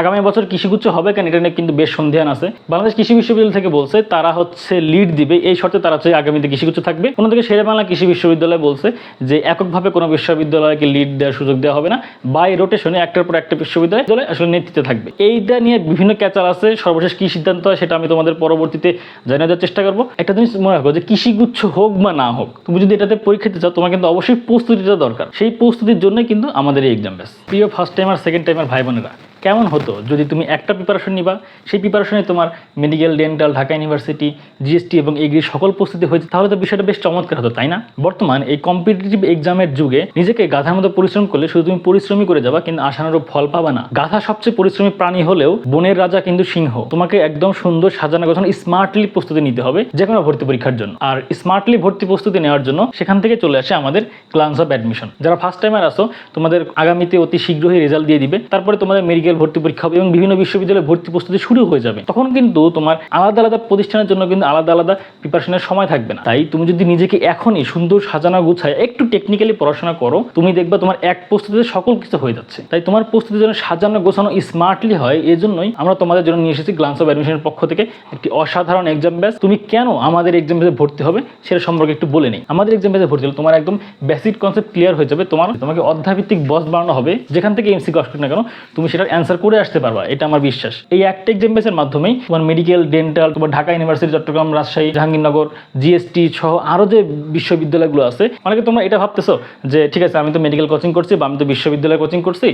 আগামী বছর কৃষিগুচ্ছ হবে কেন? এটা নিয়ে কিন্তু বেশ সন্দেহান আছে। বাংলাদেশ কৃষি বিশ্ববিদ্যালয় থেকে বলছে, তারা হচ্ছে লিড দিবে। এই শর্তে তারা হচ্ছে আগামীতে কৃষিগুচ্ছ থাকবে। অন্যদিকে শেরে বাংলা কৃষি বিশ্ববিদ্যালয় বলছে যে, এককভাবে কোনো বিশ্ববিদ্যালয়কে লিড দেওয়ার সুযোগ দেওয়া হবে না। বাই রোটেশনে একটার পর একটা বিশ্ববিদ্যালয় আসলে নেতৃত্বে থাকবে। এইটা নিয়ে বিভিন্ন ক্যাচার আছে। সর্বশেষ কি সিদ্ধান্ত হয় সেটা আমি তোমাদের পরবর্তীতে জানিয়ে দেওয়ার চেষ্টা করব। একটা জিনিস মনে রাখো যে, কৃষিগুচ্ছ হোক বা না হোক, তুমি যদি এটাতে পরীক্ষা দিতে চাও, তোমার কিন্তু অবশ্যই প্রস্তুতিটা দরকার। সেই প্রস্তুতির জন্য কিন্তু আমাদের এই এক্সাম ব্যাস প্রিয় ফার্স্ট টাইম আর সেকেন্ড টাইম আর ভাই বোনেরা কেমন হতো যদি তুমি একটা প্রিপারেশন নিবা? সেই প্রিপারেশনে তোমার medical dental Dhaka university GST এবং এগ্রি সকল প্রস্তুতি হয়েছে, তাহলে তো বিষয়টা বেশ চমৎকার হতো, তাই না? বর্তমান এই কম্পিটিটিভ এক্সামের যুগে নিজেকে গাধার মতো পরিশ্রম করলে শুধু তুমি পরিশ্রমী করে যাবা, কিন্তু আশানুরূপ ফল পাবা না। গাধা সবচেয়ে পরিশ্রমী প্রাণী হলেও বনের রাজা কিন্তু সিংহ। তোমাকে একদম সুন্দর সাজানো গোছানো স্মার্টলি প্রস্তুতি নিতে হবে যে কোনো ভর্তি পরীক্ষার জন্য। আর স্মার্টলি ভর্তি প্রস্তুতি নেওয়ার জন্য সেখান থেকে চলে আসে আমাদের ক্লান্স অফ অ্যাডমিশন যারা ফার্স্ট টাইমার আসো তোমাদের আগামীতে অতি শীঘ্রই রেজাল্ট দিয়ে দিবে, তারপরে তোমাদের মেডিকেল ভর্তি পরীক্ষা হবে এবং বিভিন্ন বিশ্ববিদ্যালয়ে ভর্তি প্রস্তুতি শুরু হয়ে যাবে, তখন কিন্তু তোমার আলাদা আলাদা প্রতিষ্ঠানের জন্য কিন্তু আলাদা আলাদা প্রিপারেশনের সময় থাকবে না। তাই তুমি যদি নিজেকে এখনই সুন্দর সাজানো গুছায় একটু টেকনিক্যালি পড়াশোনা করো, তুমি দেখবা তোমার এক প্রস্তুতিতে সকল কিছু হয়ে যাচ্ছে। তাই তোমার প্রস্তুতি যেন সাজানো গোছানো স্মার্টলি হয় এই জন্যই আমরা তোমাদের জন্য নিয়ে এসেছি গ্লান্স অফ অ্যাডমিশনের পক্ষ থেকে একটি অসাধারণ এক্সাম ব্যাচ তুমি কেন আমাদের এক্সাম ব্যাচে ভর্তি হবে সেটা সম্পর্কে একটু বলে নেই। আমাদের এক্সাম ব্যাচে ভর্তি হলে তোমার একদম বেসিক কনসেপ্ট ক্লিয়ার হয়ে যাবে। তোমার, তোমাকে অধ্যাভিত্তিক বস বানানো হবে। যেখান থেকে এমসি আসুক না কেন, তুমি সেটার অ্যান্সার করে আসতে পারবা, এটা আমার বিশ্বাস। এই একটা এক্সাম ব্যাচের মাধ্যমেই তোমার মেডিকেল ডেন্টাল তোমার ঢাকা ইউনিভার্সিটি চট্টগ্রাম, রাজশাহী, জাহাঙ্গীরনগর জিএসটি সহ আরও যে বিশ্ববিদ্যালয়গুলো আছে, অনেকে তোমরা এটা ভাবতেছো যে, ঠিক আছে, আমি তো মেডিকেল কোচিং করছি বা আমি তো বিশ্ববিদ্যালয় কোচিং করছি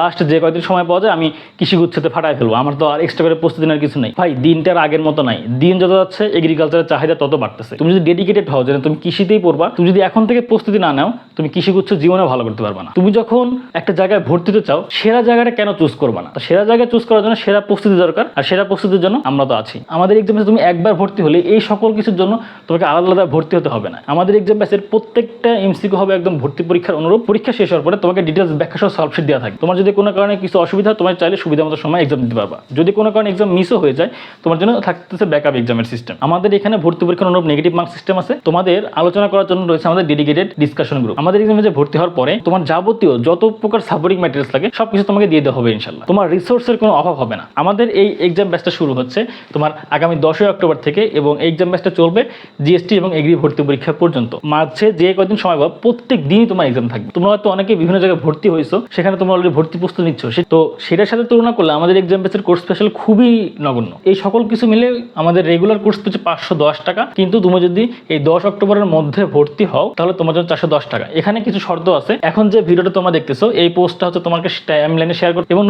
লাস্ট যে কয়দিন সময় পাওয়া যায়, আমি কৃষি গুচ্ছতে ফাটাই ফেলব। আমার তো আর এক্সট্রা করে প্রস্তুতি নেওয়ার কিছু নেই। ভাই, দিনটার আগের মতো নাই। দিন যত যাচ্ছে এগ্রিকালচারের চাহিদা তত বাড়তেছে। তুমি যদি ডেডিকেটেড হও যে তুমি কৃষিতেই পড়বা, তুমি যদি এখন থেকে প্রস্তুতি না নাও, তুমি কৃষি গুচ্ছ জীবনে ভালো করতে পারবা না। তুমি যখন একটা জায়গায় ভর্তিতে চাও, সেরা জায়গাটা কেন চুজ করবা? না। তো সেরা জায়গায় চুজ করার জন্য সেরা প্রস্তুতি দরকার, আর সেরা প্রস্তুতির জন্য আমরা তো আছি। আমাদের এক্সামে তুমি একবার ভর্তি হলে এই সকল কিছুর জন্য তোমাকে আলাদা আলাদা ভর্তি হতে হবে না। আমাদের এক্সাম ব্যাচের প্রত্যেকটা এমসিকিউ হবে একদম ভর্তি পরীক্ষার অনুরূপ। পরীক্ষা শেষ হওয়ার পরে তোমাকে ডিটেলস ব্যাখ্যা সহ সলভ শিট দেওয়া থাকে তোমার যদি কোনো কারণে কিছু অসুবিধা তোমার চাইলে সুবিধা মতো সময় এক্সাম দিতে পারবা। যদি কোনো কারণে এক্সাম মিসও হয়ে যায়, তোমার জন্য থাকতেছে ব্যাকআপ এক্সামের সিস্টেম আমাদের এখানে ভর্তি পরীক্ষার অনুরূপ নেগেটিভ মার্ক সিস্টেম আছে। তোমাদের আলোচনা করার জন্য রয়েছে আমাদের ডেডিকেটেড ডিসকাশন গ্রুপ আমাদের এক্সামে যে ভর্তি হওয়ার পরে তোমার যাবতীয় যত প্রকার সাপোর্টিং ম্যাটেরিয়ালস লাগে সব কিছু তোমাকে দিয়ে দেওয়া হবে ইনশাল্লাহ তোমার রিসোর্সের কোনো অভাব হবে না। আমাদের এই এক্সাম ব্যাচটা শুরু হচ্ছে তোমার আগামী দশই অক্টোবর থেকে এবং এক্সাম ব্যাচটা চলবে জিএসটি এবং এগ্রি ভর্তি পরীক্ষা পর্যন্ত। মাঝে যে কয়দিন সময় পাবো প্রত্যেক দিনই তোমার এক্সাম থাকবে। তোমরা হয়তো অনেকে বিভিন্ন জায়গায় ভর্তি হয়েছো, সেখানে তোমরা অলরেডি ভর্তি প্রস্তুতি নিচ্ছ। তো সেটার সাথে তুলনা করলে আমাদের এক্সাম ব্যাচের কোর্স স্পেশাল খুবই নগণ্য। এই সকল কিছু মিলে আমাদের রেগুলার কোর্স হচ্ছে পাঁচশো দশ টাকা। কিন্তু তুমি যদি এই দশ অক্টোবরের মধ্যে ভর্তি হও, তাহলে তোমার জন্য চারশো দশ টাকা। এখানে কিছু শর্ত আছে। এখন যে ভিডিওটা তোমরা দেখতেছো, এই পোস্টটা হচ্ছে তোমাকে টাইম লাইনে শেয়ার করতে এবং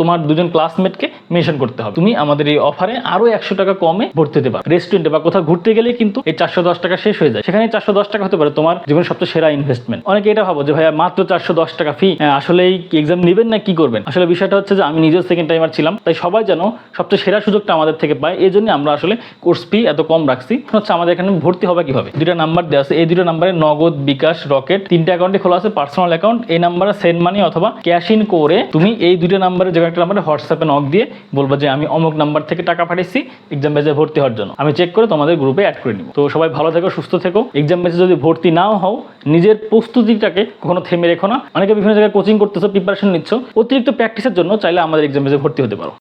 তোমার দুজন ক্লাসমেটকে মেনশন করতে হবে। তুমি আমাদের এই অফারে আরও একশো টাকা কমে ভর্তি হতে পারো। রেস্টুরেন্টে বা কোথাও ঘুরতে গেলে কিন্তু এই চারশো দশ টাকা শেষ হয়ে যায়। সেখানে চারশো দশ টাকা হতে পারে তোমার জীবনের সবচেয়ে সেরা ইনভেস্টমেন্ট অনেকে এটা ভাবো যে, ভাইয়া, মাত্র চারশো দশ টাকা ফি আসলে এই এক্সাম নেবেন না, কি করবেন? আসলে বিষয়টা হচ্ছে যে, আমি নিজেও সেকেন্ড টাইমার ছিলাম, তাই সবাই যেন সবচেয়ে সেরা সুযোগটা আমাদের থেকে পায়। এই জন্য আমরা আসলে কোর্স ফি এত কম রাখছি। হচ্ছে আমাদের এখানে ভর্তি হবে কীভাবে? দুইটা নাম্বার দেওয়া আছে। এই দুটো নাম্বারে নগদ, বিকাশ, রকেট তিনটা অ্যাকাউন্টে খোলা আছে পার্সোনাল অ্যাকাউন্ট এই নাম্বারে সেন্ড মানি অথবা ক্যাশ ইন করে তুমি এই দুটো নাম্বারে, যে একটা নাম্বারে হোয়াটসঅ্যাপে নক দিয়ে বলব যে আমি অমুক নাম্বার থেকে টাকা পাঠিয়েছি এক্সাম বেজে ভর্তি হওয়ার জন্য। আমি চেক করে তোমাদের গ্রুপে অ্যাড করে নিব। তো সবাই ভালো থেকো, সুস্থ থেকো। এক্সাম বেজে যদি ভর্তি নাও হও, নিজের প্রস্তুতিটাকে কখনো থেমে রেখো না। অনেকে বিভিন্ন জায়গায় কোচিং করতেছো প্রিপারেশন নিচ্ছ। অতিরিক্ত প্র্যাকটিসের জন্য চাইলে আমাদের এক্সাম বেজে ভর্তি হতে পারো।